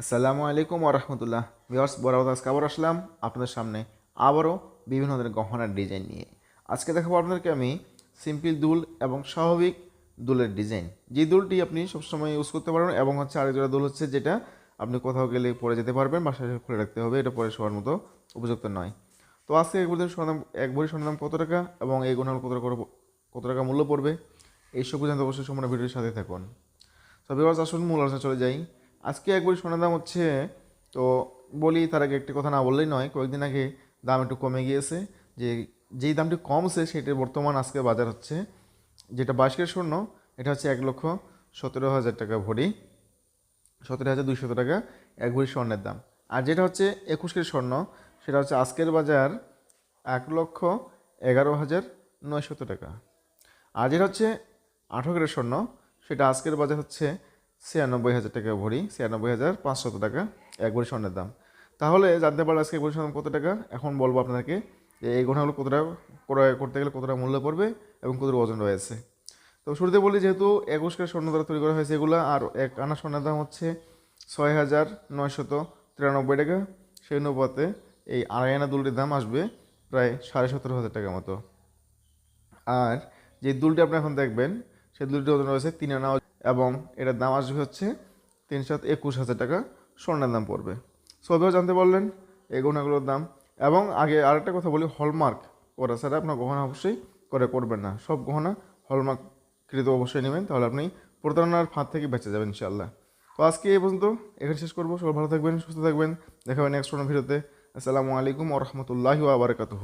আসসালামু আলাইকুম ওরহমতুল্লাহ ভিওর্স বরাবর আজকে আবার আসলাম আপনাদের সামনে আবারও বিভিন্ন ধরনের গহনার ডিজাইন নিয়ে। আজকে দেখাবো আপনাদেরকে আমি সিম্পল দুল এবং স্বাভাবিক দুলের ডিজাইন। যে দুলটি আপনি সবসময় ইউজ করতে পারবেন এবং হচ্ছে আরেক জোড়া দুল হচ্ছে যেটা আপনি কোথাও গেলে পরে যেতে পারবেন, বাসায় খুলে রাখতে হবে, এটা পরে শোয়ার মতো উপযুক্ত নয়। তো আজকে এক ভরি সোনাদাম এক ভরি সোনাদাম কত টাকা এবং এই গহনার কত টাকা কত টাকা মূল্য পড়বে? এইসব জানতে অবশ্যই সম্পূর্ণ ভিডিওর সাথে থাকুন। তো বিবাস আসুন, মূল আলোচনা চলে যাই। আজকে একবার সোনার দাম হচ্ছে, তো বলি তার আগে একটি কথা না বললেই নয়, কয়েকদিন আগে দাম একটু কমে গিয়েছে, যে যেই দামটি কমছে সেটির বর্তমান আজকে বাজার হচ্ছে, যেটা বাইশ কেজি স্বর্ণ, এটা হচ্ছে এক লক্ষ সতেরো হাজার টাকা ভরি, সতেরো হাজার দুইশত টাকা এক ভরি স্বর্ণের দাম। আর যেটা হচ্ছে একুশ কেজি স্বর্ণ, সেটা হচ্ছে আজকের বাজার এক লক্ষ এগারো হাজার নয়শত টাকা। আর যেটা হচ্ছে আঠেরো গ্রেড স্বর্ণ, সেটা আজকের বাজার হচ্ছে ছিয়ানব্বই হাজার টাকা ভরি, ছিয়ানব্বই হাজার পাঁচশত টাকা, এক ভরি স্বর্ণের দাম। তাহলে জানতে পারলে আজকে এক ভরি স্বর্ণ কত টাকা? এখন বলব আপনাদেরকে যে এই গহনাগুলো কতটা ক্রয় করতে গেলে কতটা মূল্য পড়বে এবং কতটা ওজন রয়েছে। তো শুরুতে বলি, যেহেতু একুশ কেজি স্বর্ণ দ্বারা তৈরি করা হয়েছে এগুলো, আর এক আনা স্বর্ণের দাম হচ্ছে ছয় হাজার নয়শত তিরানব্বই টাকা। সেই অনুপাতে এই আড়াই আনা দুলটির দাম আসবে প্রায় সাড়ে সতেরো হাজার টাকার মতো। আর যে দুলটি আপনি এখন দেখবেন, সেই দুলটির ওজন রয়েছে তিন আনা এবং এটার দাম আসবে হচ্ছে তিনশো একুশ হাজার টাকা, স্বর্ণের দাম পড়বে। সবেও জানতে পারলেন এই গহনাগুলোর দাম। এবং আগে আরেকটা কথা বলি হলমার্ক করা ছাড়া আপনার গহনা অবশ্যই করে করবেন না। সব গহনা হলমার্ক কৃত অবশ্যই নেবেন, তাহলে আপনি প্রতারণার ফাঁদ থেকে বেঁচে যাবেন ইনশাআল্লাহ। তো আজকে এই পর্যন্ত, এখানে শেষ করব। সবাই ভালো থাকবেন, সুস্থ থাকবেন। দেখাবেন নেক্সট কোনো ভিডিওতে। আসসালামু আলাইকুম ওরহমতুল্লাহি আবরকাতুহ